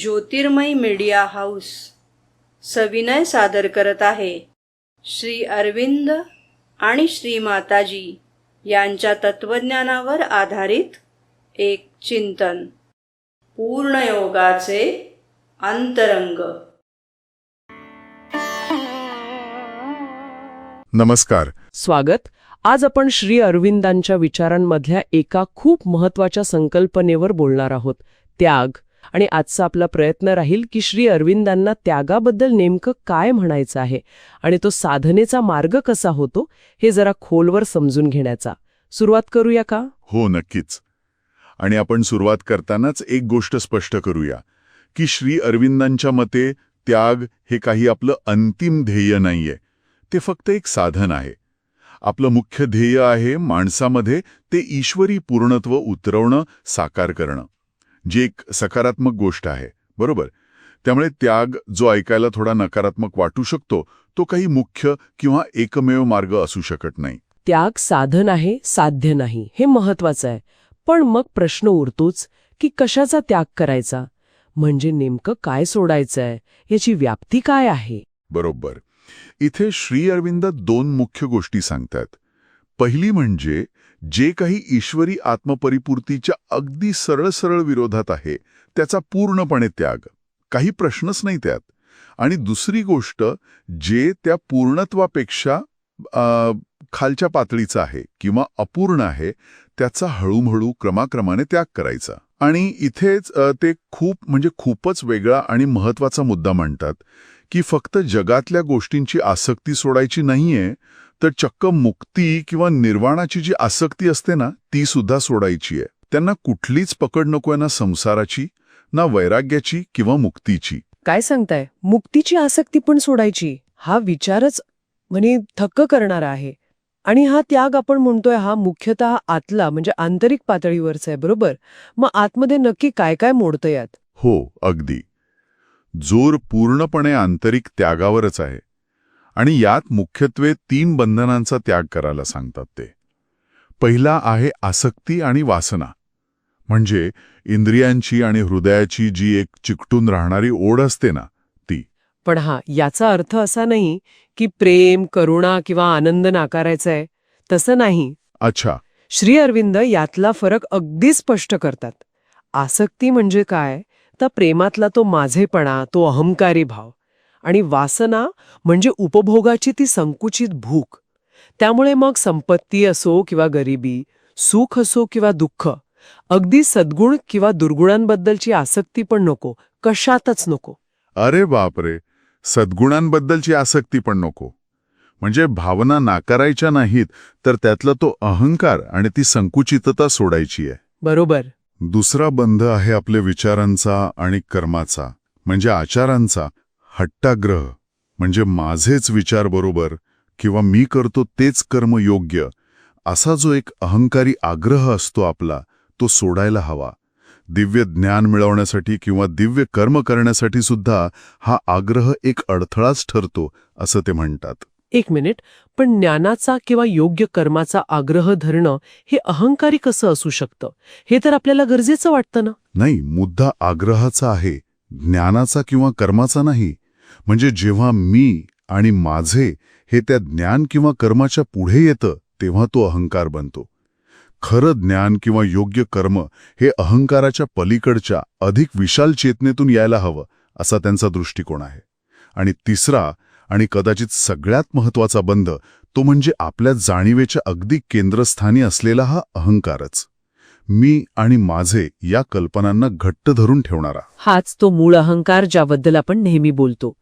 ज्योतिर्मय media house सविनय सादर करत आहे. श्री अरविंद आणि श्री माताजी यांच्या तत्वज्ञानावर आधारित एक चिंतन. पूर्णयोगाचे अंतरंग. नमस्कार. स्वागत. आज आपण श्री अरविंदांच्या विचारांमधल्या एका खूप महत्त्वाच्या संकल्पनेवर बोलणार आहोत. त्याग. आणि आजचा आपला प्रयत्न राहील की श्री अरविंदांना त्यागाबद्दल नेमकं काय म्हणायचं आहे आणि तो साधनेचा मार्ग कसा होतो हे जरा खोलवर समजून घेण्याचा. सुरुवात करूया का? हो नक्कीच. आणि आपण सुरुवात करतानाच एक गोष्ट स्पष्ट करूया की श्री अरविंदांच्या मते त्याग हे काही आपलं अंतिम ध्येय नाहीये. ते फक्त एक साधन आहे. आपलं मुख्य ध्येय आहे माणसामध्ये ते ईश्वरी पूर्णत्व उतरवणं साकार करणं. जी एक सकारात्मक गोष्ट आहे. बरोबर? त्यामुळे त्याग जो ऐकायला थोडा नकारात्मक वाटू शकतो तो काही मुख्य किंवा एकमेव मार्ग असू शकत नाही. त्याग साधन आहे साध्य नाही हे महत्वाचं आहे. पण मग प्रश्न उरतोच की कशाचा त्याग करायचा? म्हणजे नेमकं काय सोडायचंय? याची व्याप्ती काय आहे? बरोबर. इथे श्री अरविंद दोन मुख्य गोष्टी सांगतात. पहिली म्हणजे जे काही ईश्वरी आत्मपरिपूर्तीच्या अगदी सरळ सरळ विरोधात आहे त्याचा पूर्णपणे त्याग. काही प्रश्नच नाही त्यात. आणि दुसरी गोष्ट जे त्या पूर्णत्वापेक्षा खालच्या पातळीचं आहे किंवा अपूर्ण आहे त्याचा हळूहळू क्रमाक्रमाने त्याग करायचा. आणि इथेच ते खूप म्हणजे खूपच वेगळा आणि महत्त्वाचा मुद्दा म्हणतात की फक्त जगातल्या गोष्टींची आसक्ती सोडायची नाहीये तर चक्क मुक्ती किंवा निर्वाणाची जी आसक्ती असते ना ती सुद्धा सोडायची आहे. त्यांना कुठलीच पकड नकोय ना संसाराची ना वैराग्याची किंवा मुक्तीची. काय सांगताय? मुक्तीची आसक्ती पण सोडायची हा विचारच म्हणजे थक्क करणारा आहे. आणि हा त्याग आपण म्हणतोय हा मुख्यतः आतला म्हणजे आंतरिक पातळीवरचा आहे बरोबर? मग आतमध्ये नक्की काय काय मोडतं यात? हो अगदी. जोर पूर्णपणे आंतरिक त्यागावरच आहे. आणि यात मुख्यत्वे तीन बंधनांचा त्याग करायला सांगतात ते. पहिला आहे आसक्ती आणि वासना. म्हणजे इंद्रियांची आणि हृदयाची जी एक चिकटून राहणारी ओढ असते ना ती. पण हा याचा अर्थ असा नाही की प्रेम करुणा किंवा आनंद नाकारायचा आहे. तसं नाही. अच्छा. श्री अरविंद यातला फरक अगदी स्पष्ट करतात. आसक्ती म्हणजे काय? तर प्रेमातला तो माझेपणा तो अहंकारी भाव. आणि वासना म्हणजे उपभोगाची ती संकुचित भूक. त्यामुळे मग संपत्ती असो किंवा गरिबी सुख असो किंवा दुःख अगदी सद्गुण किंवा दुर्गुणांबद्दलची आसक्ती पण नको कशातच नको. अरे बापरे! सद्गुणांबद्दलची आसक्ती पण नको. म्हणजे भावना नाकारायच्या नाहीत तर त्यातला तो अहंकार आणि ती संकुचितता सोडायची आहे. बरोबर. दुसरा बंध आहे आपल्या विचारांचा आणि कर्माचा म्हणजे आचारांचा हट्टाग्रह म्हणजे माझेच विचार बरोबर किंवा मी करतो तेच कर्म योग्य असा जो एक अहंकारी आग्रह असतो आपला तो सोडायला हवा. दिव्य ज्ञान मिळवण्यासाठी किंवा दिव्य कर्म करण्यासाठी सुद्धा हा आग्रह एक अडथळाच ठरतो असं ते म्हणतात. एक मिनिट पण ज्ञानाचा किंवा योग्य कर्माचा आग्रह धरणं हे अहंकारी कसं असू शकतं? हे तर आपल्याला गरजेचं वाटतं ना? नाही मुद्दा आग्रहाचा आहे ज्ञानाचा किंवा कर्माचा नाही. म्हणजे जेव्हा मी आणि माझे हे त्या ज्ञान किंवा कर्माच्या पुढे येतं तेव्हा तो अहंकार बनतो. खरं ज्ञान किंवा योग्य कर्म हे अहंकाराच्या पलीकडच्या अधिक विशाल चेतनेतून यायला हवं असा त्यांचा दृष्टिकोन आहे. आणि तिसरा आणि कदाचित सगळ्यात महत्त्वाचा बंध तो म्हणजे आपल्या जाणीवेच्या अगदी केंद्रस्थानी असलेला हा अहंकारच. मी आणि माझे या कल्पनांना घट्ट धरून ठेवणारा. हाच तो मूळ अहंकार ज्याबद्दल आपण नेहमी बोलतो.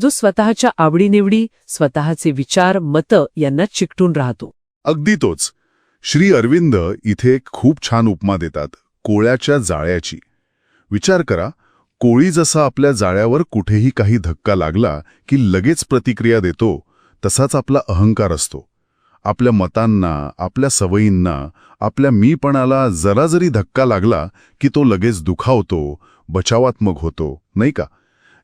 जो स्वतःच्या आवडीनिवडी स्वतःचे विचार मतं यांना चिकटून राहतो. अगदी तोच. श्री अरविंद इथे एक खूप छान उपमा देतात कोळ्याच्या जाळ्याची. विचार करा कोळी जसा आपल्या जाळ्यावर कुठेही काही धक्का लागला की लगेच प्रतिक्रिया देतो तसाच आपला अहंकार असतो. आपल्या मतांना आपल्या सवयींना आपल्या मीपणाला जरा जरी धक्का लागला की तो लगेच दुखावतो बचावात्मक होतो नाही का?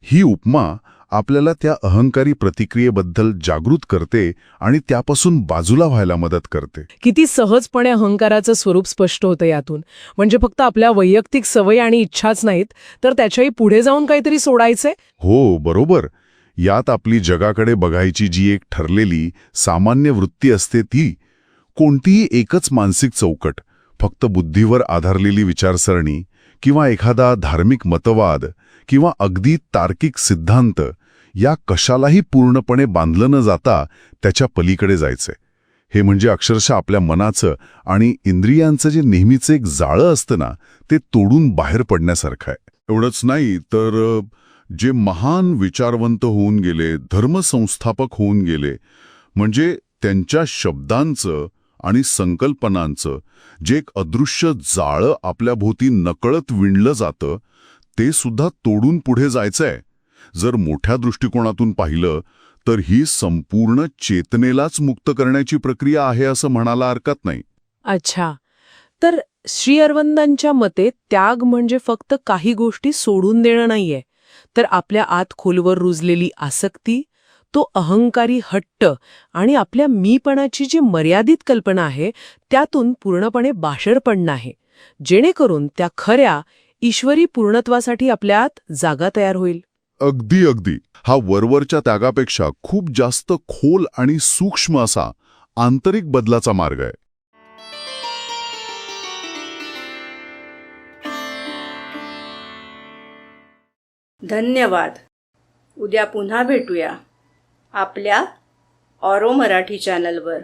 ही उपमा आपल्याला त्या अहंकारी प्रतिक्रियेबद्दल जागृत करते आणि त्यापासून बाजूला व्हायला मदत करते. किती सहजपणे अहंकाराचं स्वरूप स्पष्ट होतं यातून. म्हणजे फक्त आपल्या वैयक्तिक सवयी आणि इच्छाच नाहीत तर त्याच्याही पुढे जाऊन काहीतरी सोडायचंय? हो बरोबर. यात आपली जगाकडे बघायची जी एक ठरलेली सामान्य वृत्ती असते ती कोणतीही एकच मानसिक चौकट फक्त बुद्धीवर आधारलेली विचारसरणी किंवा एखादा धार्मिक मतवाद किंवा अगदी तार्किक सिद्धांत या कशालाही पूर्णपणे बांधलं न जाता त्याच्या पलीकडे जायचंय हे म्हणजे अक्षरशः आपल्या मनाचं आणि इंद्रियांचं जे नेहमीचं एक जाळं असतं ना ते तोडून बाहेर पडण्यासारखं आहे. एवढंच नाही तर जे महान विचारवंत होऊन गेले धर्मसंस्थापक होऊन गेले म्हणजे त्यांच्या शब्दांचं आणि संकल्पनांचं जे एक अदृश्य जाळं आपल्या भोवती नकळत विणलं जातं ते सुद्धा तोडून पुढे जायचंय. जर मोठ्या दृष्टिकोनातून पाहिलं तर ही संपूर्ण चेतनेलाच मुक्त करण्याची प्रक्रिया आहे असं म्हणायला हरकत नाही. अच्छा. तर श्री अरविंदांच्या मते त्याग म्हणजे फक्त काही गोष्टी सोडून देणं नाहीये. तर आपल्या आत खोलवर रुजलेली आसक्ती तो अहंकारी हट्ट आणि आपल्या मीपणाची जी मर्यादित कल्पना आहे त्यातून पूर्णपणे बाहेर पडणं आहे. जेणेकरून त्या खऱ्या ईश्वरी पूर्णत्वासाठी आपल्या जागा तयार होईल. अगदी अगदी. हा वरवरच्या त्यागापेक्षा खूप जास्त खोल आणि सूक्ष्म असा आंतरिक बदलाचा मार्ग आहे. धन्यवाद. उद्या पुन्हा भेटूया आपल्या ऑरो मराठी चॅनलवर.